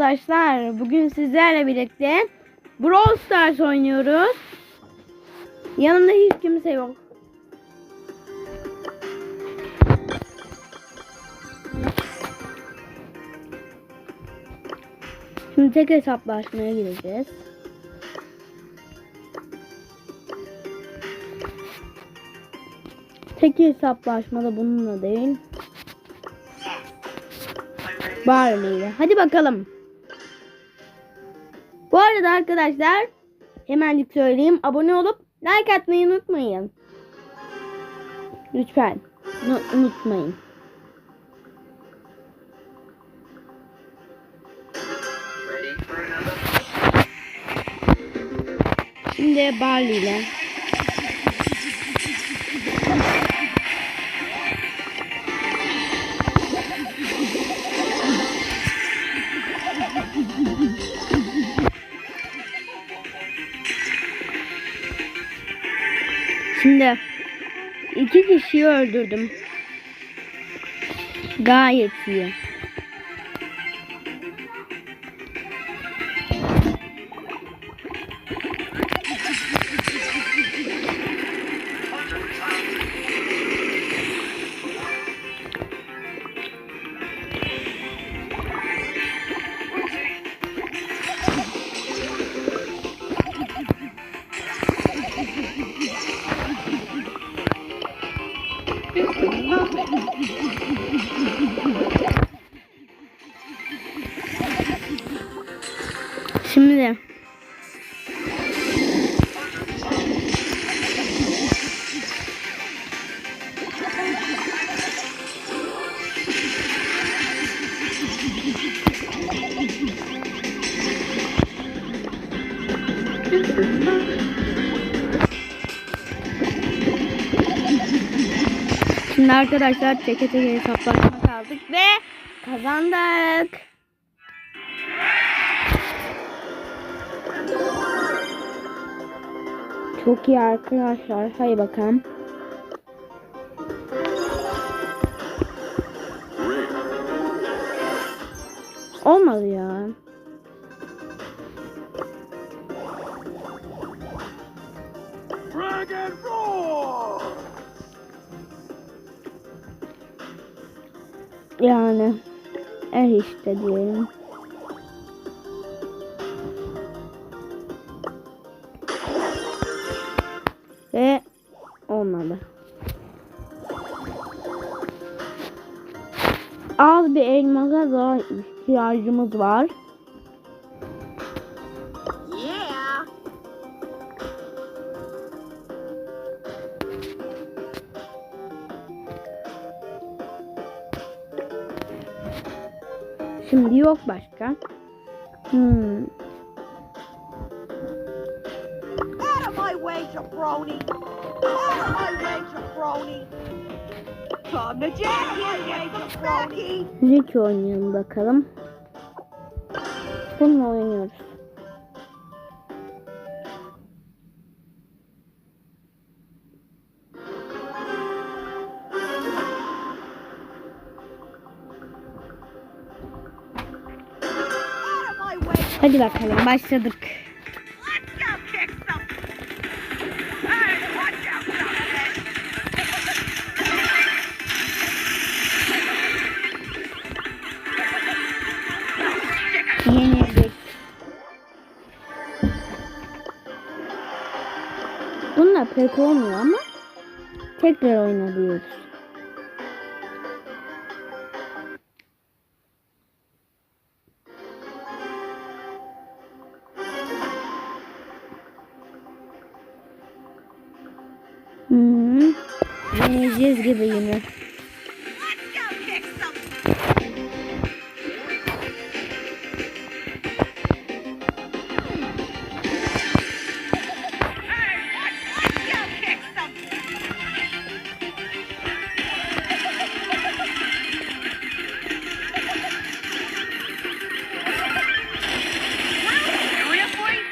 Arkadaşlar bugün sizlerle birlikte Brawl Stars oynuyoruz. Yanımda hiç kimse yok. Şimdi tek hesaplaşmaya gireceğiz. Tek hesaplaşmada bununla değil. Barley ile. Hadi bakalım. Arada arkadaşlar hemencik söyleyeyim. Abone olup like atmayı unutmayın. Lütfen. Nu- unutmayın. Şimdi Barley ile. Şimdi iki kişiyi öldürdüm. Gayet iyi. Şimdi arkadaşlar teke teke hesaplaşma kaldık ve kazandık. Çok iyi arkadaşlar. Hadi bakalım. Eh işte diyelim. Ve olmadı. Az bir elmasa daha ihtiyacımız var. My way, jabroni! Rick oynayalım bakalım. Bununla oynuyoruz. Hadi bakalım başladık. Yenildik. Bununla pek olmuyor ama tekrar oyna diyoruz.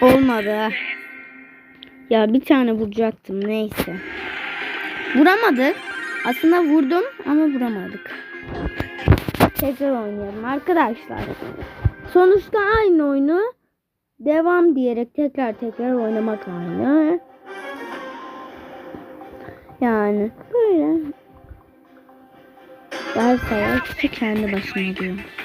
Olmadı. Ya bir tane vuracaktım neyse. Vuramadık. Aslında vurdum ama vuramadık. Tekrar oynayalım arkadaşlar. Sonuçta aynı oyunu devam diyerek tekrar tekrar oynamak aynı. Yani böyle. Savaşçı kendi başına diyor.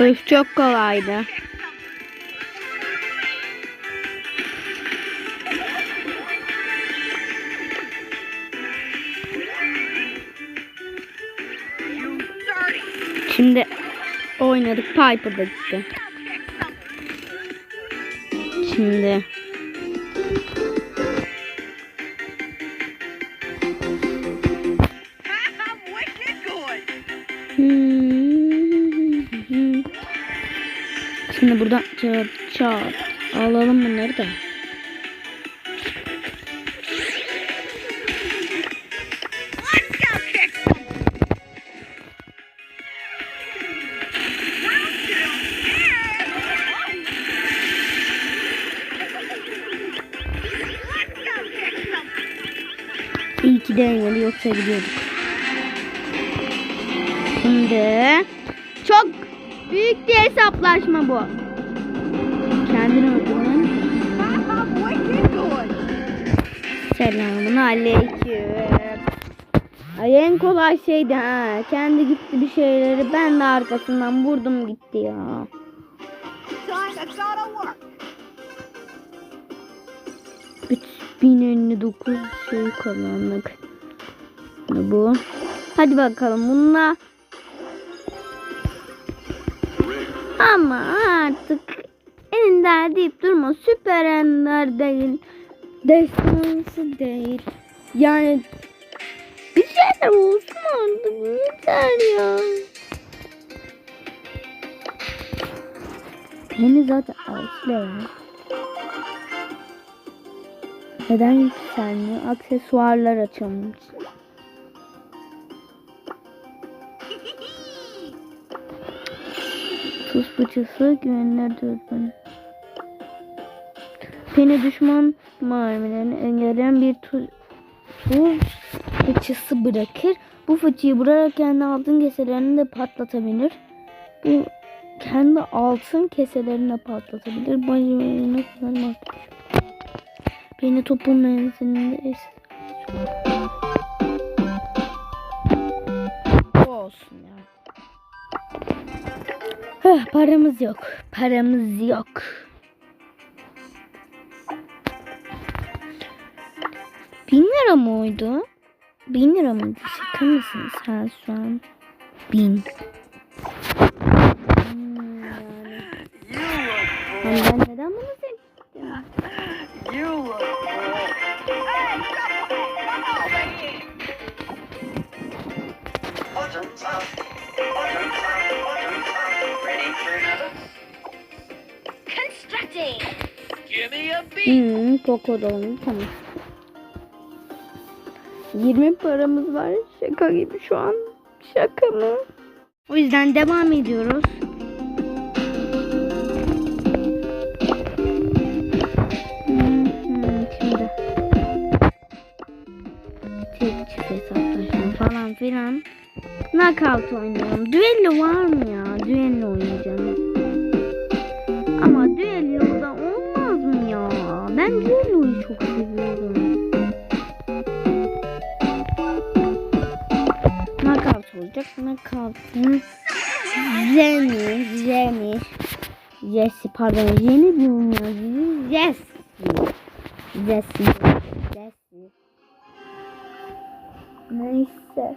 Öf çok kolaydı. Şimdi oynadık Piper da gitti. Şimdi çat çat alalım bunları da. İyi ki denemedi yoksa gidiyorduk. Şimdi çok büyük bir hesaplaşma bu. Wicked good. Selamun aleyküm. Ay en kolay şeydi ha. Kendi gitti bir şeyleri ben de arkasından vurdum gitti ya. Go to work. 3059 şey kazandık. Bu? Hadi bakalım bununla. Ama artık ender deyip durma. Süper ender değil. Destansı değil. Yani bir şeyler olsun artık. Yeter ya. Beni zaten alışla ya. Neden yükselmiyor? Aksesuarlar açılmış. Tuz fıçısı güvenilir dürbün. Beni düşman mermilerini engelleyen bir tuz tuz fıçısı bırakır. Bu fıçıyı vurarak kendi altın keselerini de patlatabilir. Bu kendi altın keselerini de patlatabilir. Kadar bakmış. Beni topun menzilinde es- Bu olsun ya. Heh, paramız yok. Paramız yok. Bin lira mı oydu? Bin lira mıydı? Şaka mısın sen şu an? Bin. Hmm, yani. Ben neden bunu seçtim? Hmm, dolmuş tamam. 20 paramız var. Şaka gibi şu an. Şaka mı? O yüzden devam ediyoruz. Hmm, şimdi. Tek çift hesaplaşma falan filan. Knockout oynuyorum. Düello var mı ya? Düello oynayacağım. Ama düello da olmaz mı ya? Ben düelloyu çok seviyorum. Olacak. Knockout'ın Jenny, Jenny, Jesse pardon Jenny diyorum ya. Jesse. Jesse. Jesse. Neyse.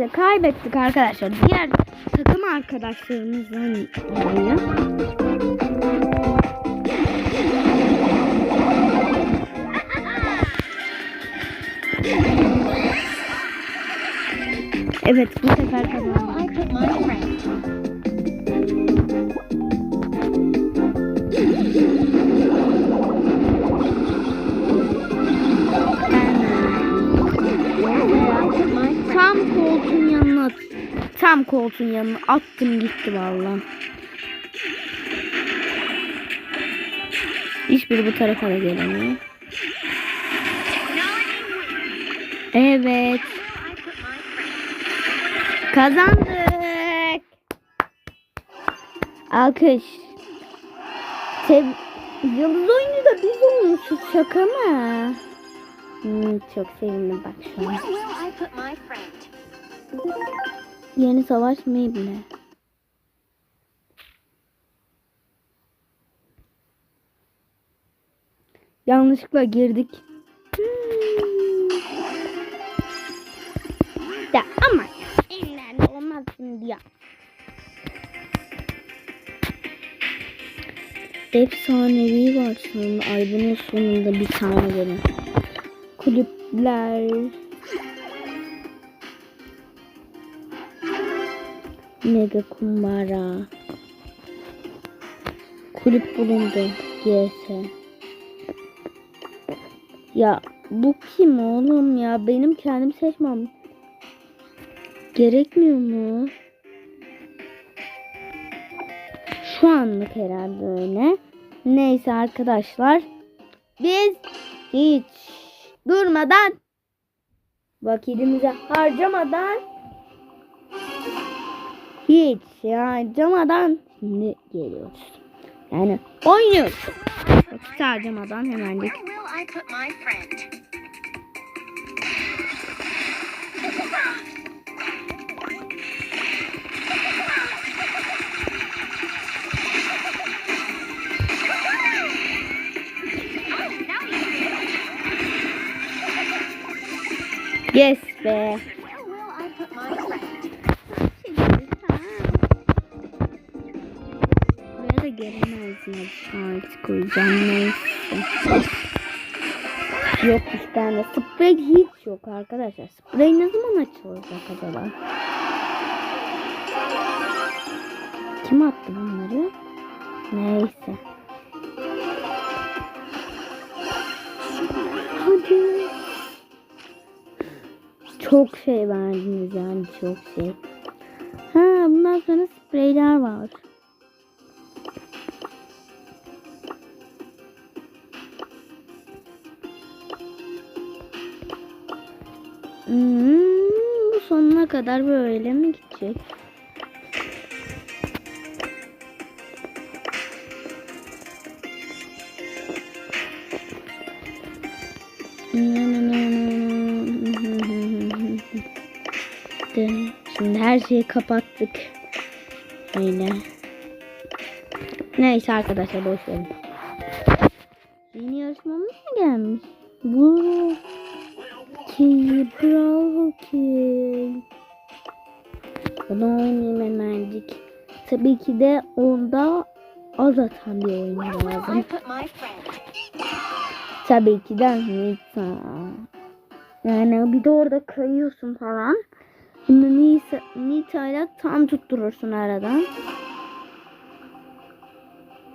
Neyse kaybettik arkadaşlar. Diğer takım arkadaşlarımızdan dolayı. Evet bu sefer kazandık. Koltuğun yanına attım gitti vallahi. Hiçbiri bu tarafa da gelemiyor. Evet. Kazandık. Alkış. Tev Yıldız oyuncu da biz olmuşuz. Şaka mı? Hmm, çok sevindim bak şu an. Yeni savaş mıydı ne? Yanlışlıkla girdik. Hmm. Ya ama ya. Elimden olmaz şimdi ya. Efsanevi var sonunda. Ay sonunda bir tane benim. Kulüpler. Mega kumbara. Kulüp bulundu. GS. Ya bu kim oğlum ya? Benim kendim seçmem. Gerekmiyor mu? Şu anlık herhalde öyle. Neyse arkadaşlar. Biz hiç durmadan vakitimizi harcamadan hiç harcamadan şimdi geliyoruz. Yani oynuyoruz. Vakit harcamadan friend? Yes be. Koyacağım neyse. Yok bir tane. Sprey hiç yok arkadaşlar. Sprey ne zaman açılacak acaba? Kim attı bunları? Neyse. Hadi. Çok şey verdiniz yani çok şey. Ha bundan sonra spreyler var. Hmm, bu sonuna kadar böyle mi gidecek? Şimdi her şeyi kapattık. Öyle. Neyse arkadaşlar boş verin. Yeni yarışmamız mı gelmiş? Bu ki bravo ki. Bunu oynayayım hemencik. Tabii ki de onda az atan bir oyun lazım. Tabii ki de Nita. Yani bir de orada kayıyorsun falan. Şimdi Nita, Nita'yla tam tutturursun aradan.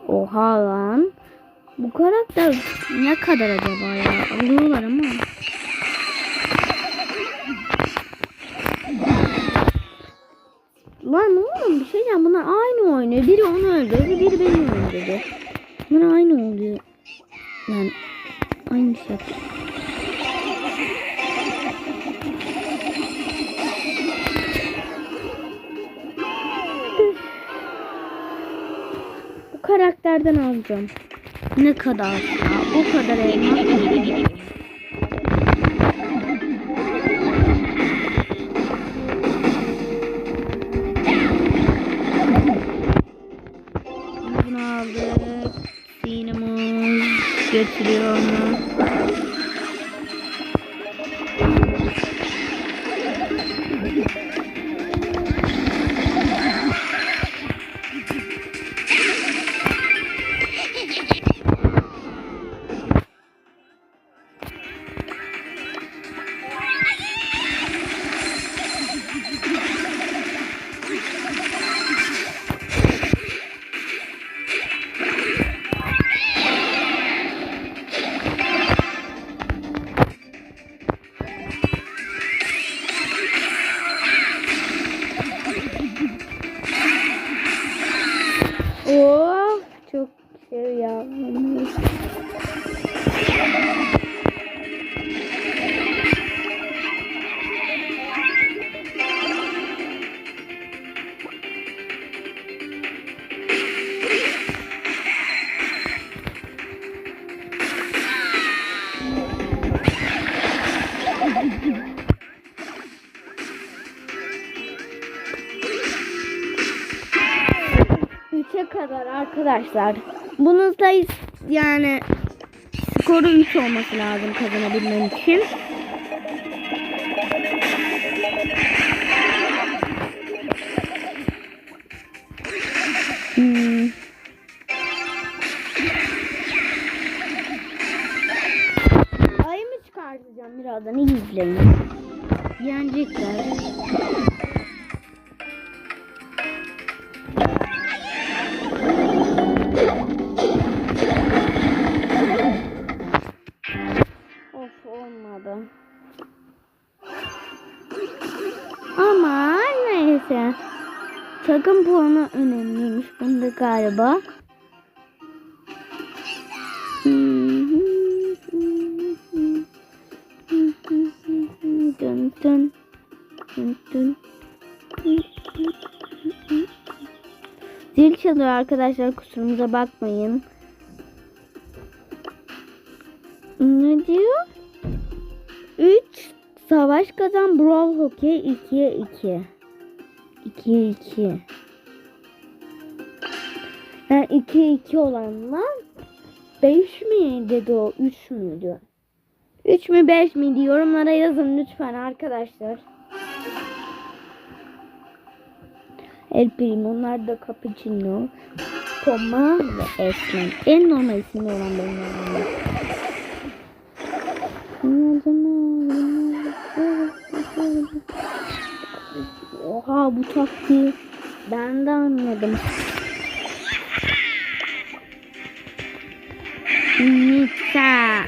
Oha lan. Bu karakter ne kadar acaba ya? Alıyorlar ama. Lan oğlum bir şey diyeceğim. Bunlar aynı oynuyor. Biri onu öldürdü, biri beni öldürdü. Bunlar aynı oluyor. Yani aynı şey. Bu karakterden alacağım. Ne kadar ya? O kadar elmas. Getiriyor onu. Oh Kadar arkadaşlar. Bunun sayısı yani skoru 3 olması lazım kazanabilmem için. Zil çalıyor arkadaşlar kusurumuza bakmayın. Ne diyor? 3 savaş kazan Brawl Hockey 2'ye 2. 2'ye 2. Yani 2'ye 2 olanla 5 mi dedi o 3 müydü? 3 mü 5 miydi yorumlara yazın lütfen arkadaşlar. El Primo'lar da Cappuccino, Toma ve Esmen. En normal isimli olan benim yanımda. Oha bu taktiği ben de anladım. Nita.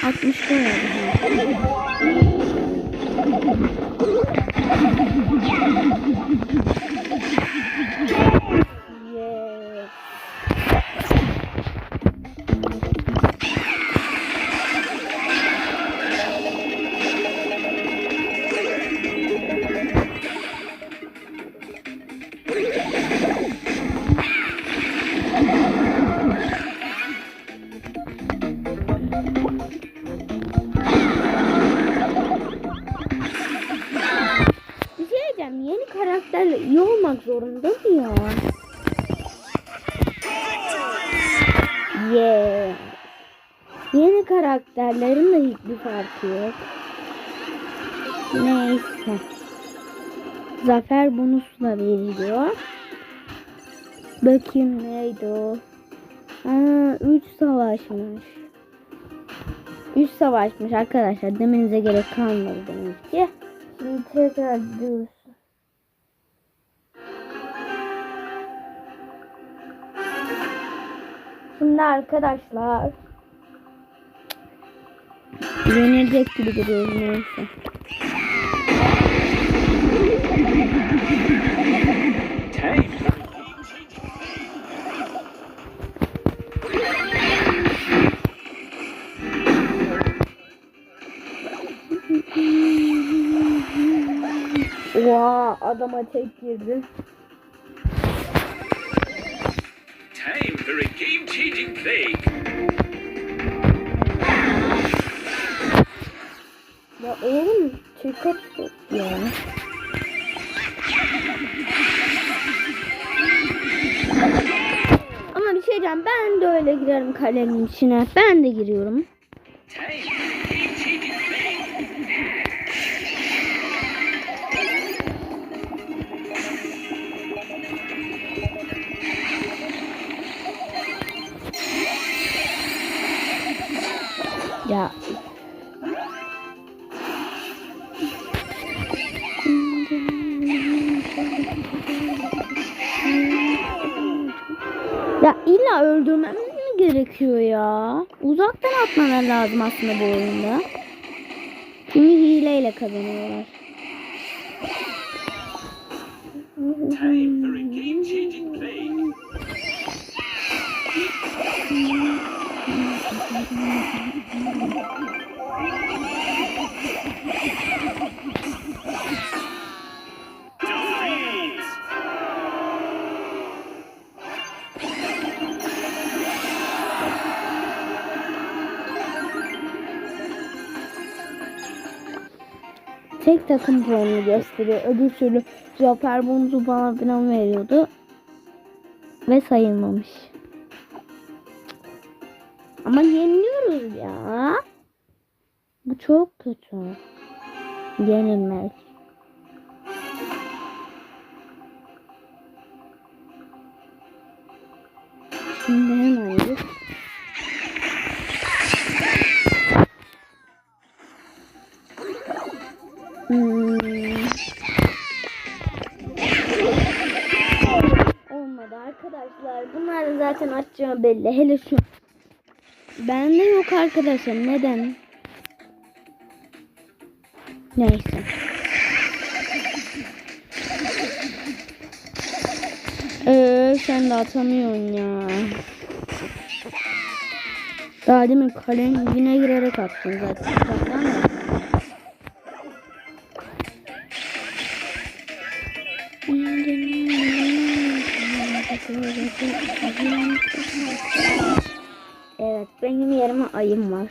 Ha 60 lira. Karakterlerin de hiçbir farkı yok. Neyse. Zafer bonusla veriliyor. Bakayım neydi o? Aa, 3 savaşmış. 3 savaşmış arkadaşlar. Demenize gerek kalmadı demek ki. Şimdi tekrar gidiyoruz. Şimdi arkadaşlar Yenilecek gibi duruyor neyse. Oha adama tek girdi. Time for a game-changing play. Oğlum tek atıyor ya. Ama bir şey diyeceğim ben de öyle girerim kalenin içine. Ben de giriyorum. İlla öldürmemiz mi gerekiyor ya? Uzaktan atmalar lazım aslında bu oyunda. Çünkü hileyle kazanıyorlar. Time takım puanını gösteriyor. Öbür türlü Zafer bonusu falan filan veriyordu. Ve sayılmamış. Ama yeniliyoruz ya. Bu çok kötü. Yenilmek. Hmm. Olmadı arkadaşlar. Bunlar da zaten açacağı belli. Hele şu. Bende yok arkadaşlar. Neden? Neyse. Ee, sen de atamıyorsun ya. Daha demin kalenin dibine girerek attın zaten. Benim yerime ayım var.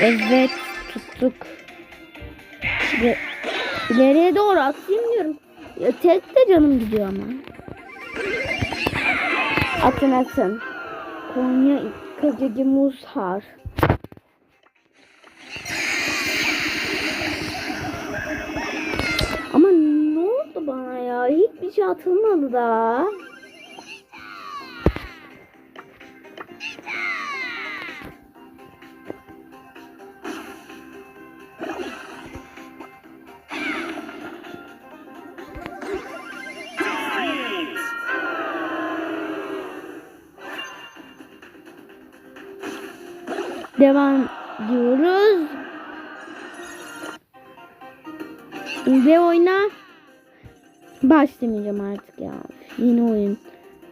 Evet tuttuk. Ve ileriye doğru atayım diyorum. Ya, tek de canım gidiyor ama. Atın atın. Konya Kacacı Muzhar. Ama ne oldu bana ya? Hiçbir şey atılmadı da. Devam diyoruz. Ve oyna. Başlamayacağım artık ya. Yeni oyun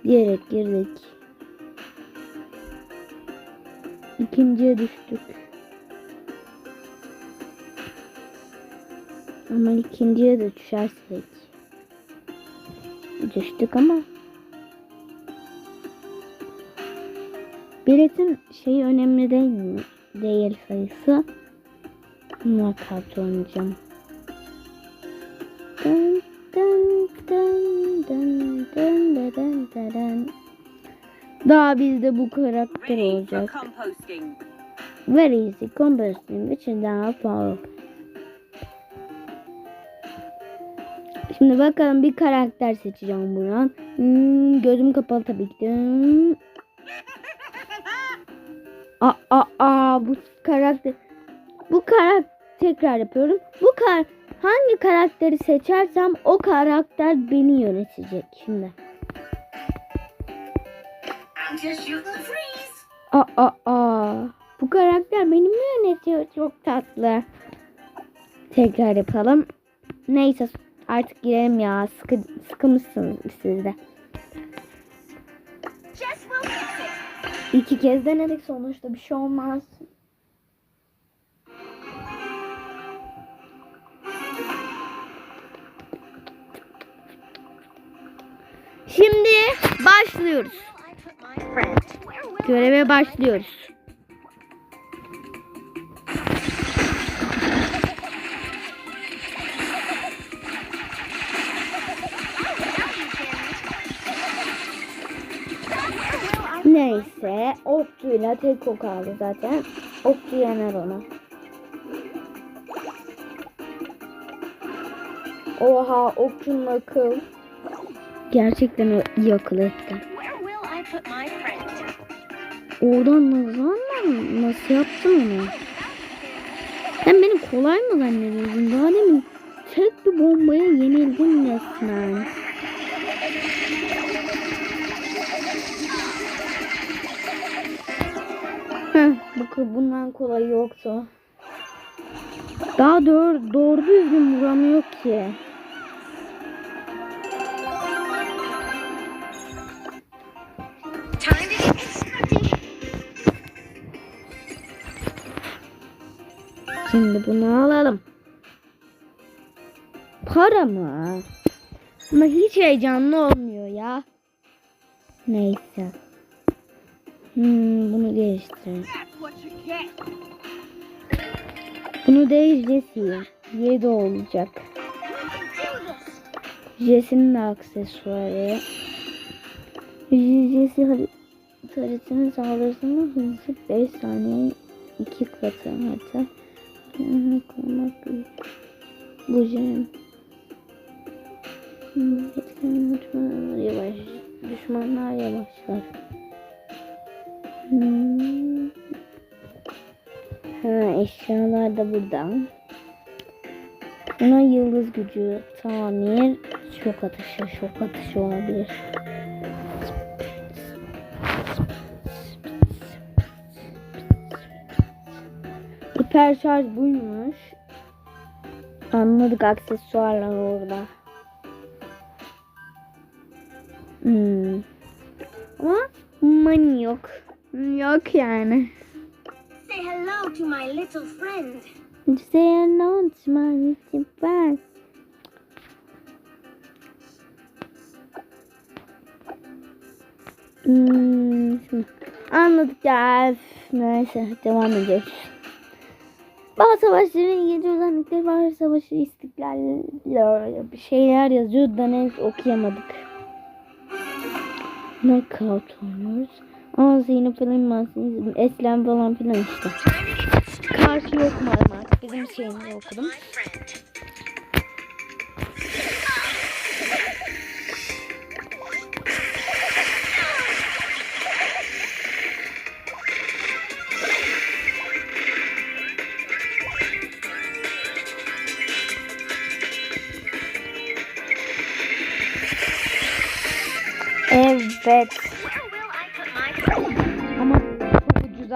diyerek girdik. İkinciye düştük. Ama ikinciye de düşersek. Düştük ama. Biletin şeyi önemli değil mi? Değil sayısı. Knockout oynayacağım. Dın dın dın dın dın dın dın dın dın. Daha bizde bu karakter olacak. Very easy composting which is now power. Şimdi bakalım bir karakter seçeceğim buradan. Hmm, gözüm kapalı tabii ki de. Aa, aa, bu karakter bu karakter tekrar yapıyorum. Bu kar hangi karakteri seçersem o karakter beni yönetecek şimdi. Aa, aa. Bu karakter beni mi yönetiyor? Çok tatlı. Tekrar yapalım. Neyse artık girelim ya. Sıkı, sıkılmışsınız siz de. İki kez denedik sonuçta bir şey olmaz. Şimdi başlıyoruz. Göreve başlıyoruz. Neyse Okçu'yla tek o kaldı zaten. Okçu yener onu. Oha Okçu'nun akıl. Gerçekten iyi akıl etti. Oradan nasıl anlam? Nasıl yaptın onu? Sen beni kolay mı zannediyorsun? Daha demin tek bir bombaya yenildim resmen. Kız bundan kolay yoktu. Daha doğru, doğru düzgün ki. To get constructed. Şimdi bunu alalım. Para mı? Ama hiç heyecanlı olmuyor ya. Neyse. Hmm, bunu geliştirelim. Bunu değil Jesse'ye. 7 olacak. Jesse'nin de aksesuarı. Jesse har- haritanın saldırısının hızı 5 saniye 2 katı büyük. Bu jem. Hmm, Etken düşmanlar yavaş. Düşmanlar yavaşlar. Hmm. Eşyalar da burada. Buna yıldız gücü tamir. Şok atışı, şok atışı olabilir. Hiper şarj buymuş. Anladık aksesuarlar orada. Hmm. Ama money yok. Yok yani. Say hello to my little friend. Say hello to my little friend. Hmm, şimdi anladık ya. Neyse devam ediyoruz. Bazı savaşların yedi özellikleri var. Savaşı istiklal bir şeyler yazıyor da neyse okuyamadık. Knockout oynuyoruz. Ama Zeynep falan mahzeniz, Eslem falan filan işte. Karşı yok mu artık bizim şeyimizi okudum. Evet.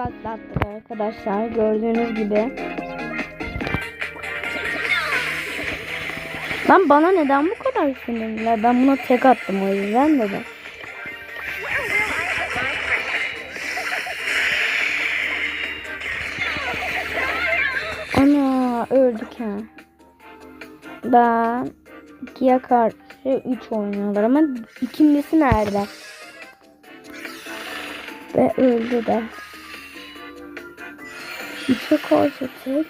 Ucuz atlattık arkadaşlar. Gördüğünüz gibi. Lan bana neden bu kadar sinirliler? Ben buna tek attım o yüzden de. Ana öldük ha. Ben ikiye karşı üç oynuyorlar ama ikincisi nerede? Ve öldü de. İkiye karşı tek.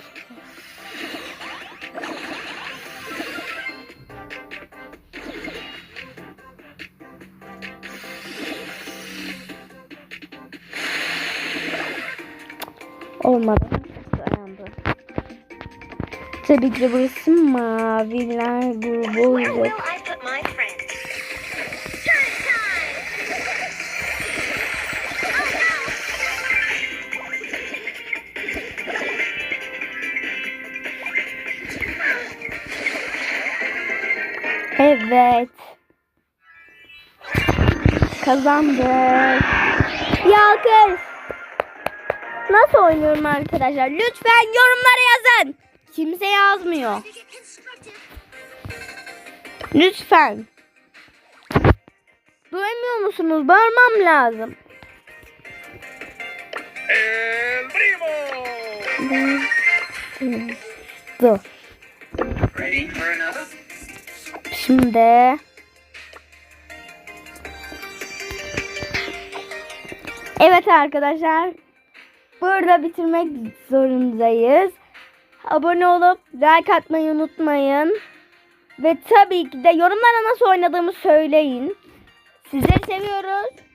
Olmadı. Dayandı. Tabii ki burası maviler grubu olacak. Evet. Kazandık. Bir alkış. Nasıl oynuyorum arkadaşlar? Lütfen yorumlara yazın. Kimse yazmıyor. Lütfen. Duymuyor musunuz? Bağırmam lazım. El primo! Dur. Ready for another? Şimdi Evet arkadaşlar burada bitirmek zorundayız. Abone olup like atmayı unutmayın. Ve tabii ki de yorumlara nasıl oynadığımı söyleyin. Sizleri seviyoruz.